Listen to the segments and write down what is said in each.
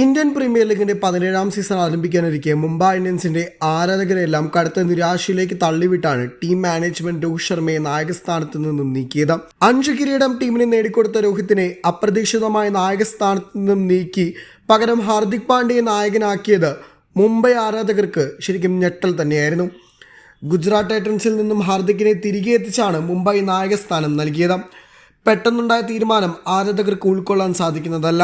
Indian premier ലീഗിന്റെ പതിനേഴാം season ആരംഭിക്കാനിരിക്കെ. Mumbai ഇന്ത്യൻസിന്റെ ആരാധകരെല്ലാം കടുത്ത നിരാശയിലേക്ക് തള്ളിവിട്ടാണ് ടീം മാനേജ്മെന്റ് രോഹിത് ശർമ്മയെ നായകസ്ഥാനത്ത് നിന്നും നീക്കിയത്. അഞ്ച് കിരീടം ടീമിന് നേടിക്കൊടുത്ത രോഹിത്തിനെ അപ്രതീക്ഷിതമായ നായകസ്ഥാനത്ത് നിന്നും നീക്കി പകരം ഹാർദിക് പാണ്ഡ്യയെ നായകനാക്കിയത് മുംബൈ ആരാധകർക്ക് ശരിക്കും ഞെട്ടൽ തന്നെയായിരുന്നു. ഗുജറാത്ത് ടൈറ്റൻസിൽ നിന്നും ഹാർദിക്കിനെ തിരികെ എത്തിച്ചാണ് മുംബൈ നായകസ്ഥാനം നൽകിയത്. പെട്ടെന്നുണ്ടായ തീരുമാനം ആരാധകർക്ക് ഉൾക്കൊള്ളാൻ സാധിക്കുന്നതല്ല.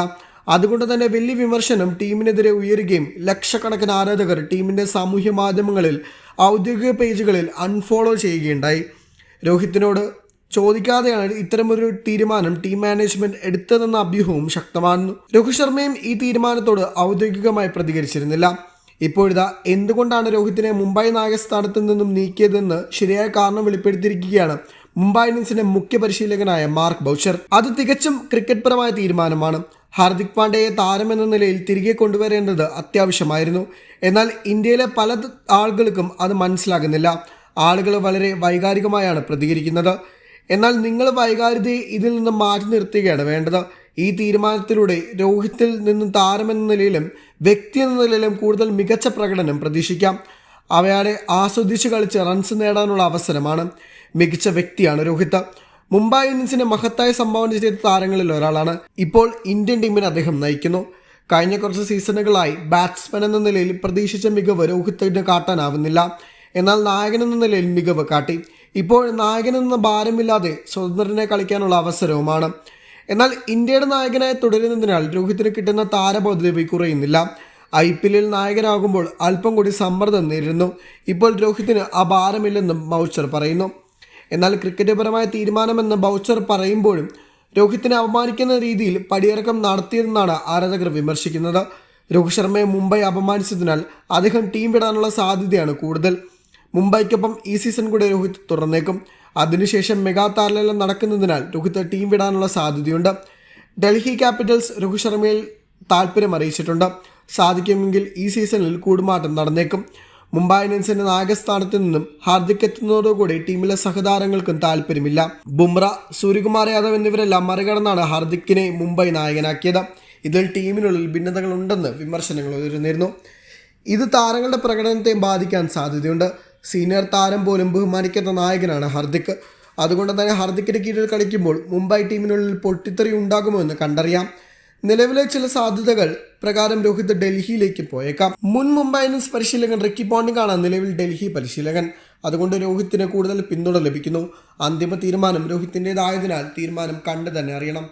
അതുകൊണ്ട് തന്നെ വലിയ വിമർശനം ടീമിനെതിരെ ഉയരുകയും ലക്ഷക്കണക്കിന് ആരാധകർ ടീമിന്റെ സാമൂഹ്യ മാധ്യമങ്ങളിൽ ഔദ്യോഗിക പേജുകളിൽ അൺഫോളോ ചെയ്യുകയുണ്ടായി. രോഹിത്തിനോട് ചോദിക്കാതെയാണ് ഇത്തരമൊരു തീരുമാനം ടീം മാനേജ്മെന്റ് എടുത്തതെന്ന അഭ്യൂഹവും ശക്തമാകുന്നു രോഹിത് ശർമ്മയും ഈ തീരുമാനത്തോട് ഔദ്യോഗികമായി പ്രതികരിച്ചിരുന്നില്ല. ഇപ്പോഴിതാ എന്തുകൊണ്ടാണ് രോഹിത്തിനെ മുംബൈ നായകസ്ഥാനത്ത് നിന്നും നീക്കിയതെന്ന് ശരിയായ കാരണം വെളിപ്പെടുത്തിയിരിക്കുകയാണ് മുംബൈ ഇന്ത്യൻസിന്റെ മുഖ്യ പരിശീലകനായ മാർക്ക് ബൗച്ചർ. അത് തികച്ചും ക്രിക്കറ്റ് പരമായ തീരുമാനമാണ്. ഹാർദിക് പാണ്ഡ്യയെ താരമെന്ന നിലയിൽ തിരികെ കൊണ്ടുവരേണ്ടത് അത്യാവശ്യമായിരുന്നു. എന്നാൽ ഇന്ത്യയിലെ പല ആളുകൾക്കും അത് മനസ്സിലാകുന്നില്ല. ആളുകൾ വളരെ വൈകാരികമായാണ് പ്രതികരിക്കുന്നത്. എന്നാൽ നിങ്ങൾ വൈകാരികതയെ ഇതിൽ നിന്ന് മാറ്റി നിർത്തുകയാണ് വേണ്ടത്. ഈ തീരുമാനത്തിലൂടെ രോഹിത്തിൽ നിന്നും താരമെന്ന നിലയിലും വ്യക്തി എന്ന നിലയിലും കൂടുതൽ മികച്ച പ്രകടനം പ്രതീക്ഷിക്കാം. അവയാളെ ആസ്വദിച്ച് കളിച്ച് റൺസ് നേടാനുള്ള അവസരമാണ് മികച്ച വ്യക്തിയാണ് രോഹിത്. മുംബൈ ഇന്ത്യൻസിന്റെ മഹത്തായ സംഭാവന ചെയ്ത താരങ്ങളിൽ ഒരാളാണ് ഇപ്പോൾ ഇന്ത്യൻ ടീമിനെ അദ്ദേഹം നയിക്കുന്നു. കഴിഞ്ഞ കുറച്ച് സീസണുകളായി ബാറ്റ്സ്മാൻ എന്ന നിലയിൽ പ്രതീക്ഷിച്ച മികവ് രോഹിത്തിന് കാട്ടാനാവുന്നില്ല. എന്നാൽ നായകൻ എന്ന നിലയിൽ മികവ് കാട്ടി. ഇപ്പോൾ നായകൻ എന്ന ഭാരമില്ലാതെ സ്വതന്ത്രനെ കളിക്കാനുള്ള അവസരവുമാണ്. എന്നാൽ ഇന്ത്യയുടെ നായകനായി തുടരുന്നതിനാൽ രോഹിത്തിന് കിട്ടുന്ന താരപദവി കുറയുന്നില്ല. ഐ പി എല്ലിൽ നായകനാകുമ്പോൾ അല്പം കൂടി സമ്മർദ്ദം നേരിടുന്നു. ഇപ്പോൾ രോഹിത്തിന് ആ ഭാരമില്ലെന്നും മൗച്ചർ പറയുന്നു. എന്നാൽ ക്രിക്കറ്റ് പരമായ തീരുമാനമെന്ന് ബൗച്ചർ പറയുമ്പോഴും രോഹിത്തിനെ അപമാനിക്കുന്ന രീതിയിൽ പടിയിറക്കം നടത്തിയതെന്നാണ് ആരാധകർ വിമർശിക്കുന്നത്. രോഹിത് ശർമ്മയെ മുംബൈ അപമാനിച്ചതിനാൽ അദ്ദേഹം ടീം വിടാനുള്ള സാധ്യതയാണ് കൂടുതൽ. മുംബൈക്കൊപ്പം ഈ സീസൺ കൂടെ രോഹിത് തുറന്നേക്കും. അതിനുശേഷം മെഗാ താരലെല്ലാം നടക്കുന്നതിനാൽ രോഹിത് ടീം വിടാനുള്ള സാധ്യതയുണ്ട്. ഡൽഹി ക്യാപിറ്റൽസ് രോഹിത് ശർമ്മയിൽ താല്പര്യം അറിയിച്ചിട്ടുണ്ട്. സാധിക്കുമെങ്കിൽ ഈ സീസണിൽ കൂടുമാറ്റം നടന്നേക്കും. മുംബൈ ഇന്ത്യൻസിന്റെ നായകസ്ഥാനത്ത് നിന്നും ഹാർദിക് എത്തുന്നതോടുകൂടി ടീമിലെ സഹതാരങ്ങൾക്കും താല്പര്യമില്ല. ബുംറ സൂര്യകുമാർ യാദവ് എന്നിവരെല്ലാം മറികടന്നാണ് ഹാർദിക്കിനെ മുംബൈ നായകനാക്കിയത്. ഇതിൽ ടീമിനുള്ളിൽ ഭിന്നതകൾ ഉണ്ടെന്ന് വിമർശനങ്ങൾ ഉയർന്നിരുന്നു. ഇത് താരങ്ങളുടെ പ്രകടനത്തെ ബാധിക്കാൻ സാധ്യതയുണ്ട്. സീനിയർ താരം പോലും ബഹുമാനിക്കുന്ന നായകനാണ് ഹാർദിക്. അതുകൊണ്ട് തന്നെ ഹാർദിക്കിന്റെ കീഴിൽ കളിക്കുമ്പോൾ മുംബൈ ടീമിനുള്ളിൽ പൊട്ടിത്തെറി ഉണ്ടാകുമോ എന്ന് കണ്ടറിയാം. നിലവിലെ ചില സാധ്യതകൾ പ്രകാരം രോഹിത് ഡൽഹിയിലേക്ക് പോയേക്കാം. മുൻ മുംബൈ ഇന്ത്യൻസ് പരിശീലകൻ റിക്കി പോണ്ടിങ്ങാണ് നിലവിൽ ഡൽഹി പരിശീലകൻ. അതുകൊണ്ട് രോഹിത്തിന് കൂടുതൽ പിന്തുണ ലഭിക്കുന്നു. അന്തിമ തീരുമാനം രോഹിത്തിന്റെതായതിനാൽ തീരുമാനം കണ്ടു തന്നെ അറിയണം.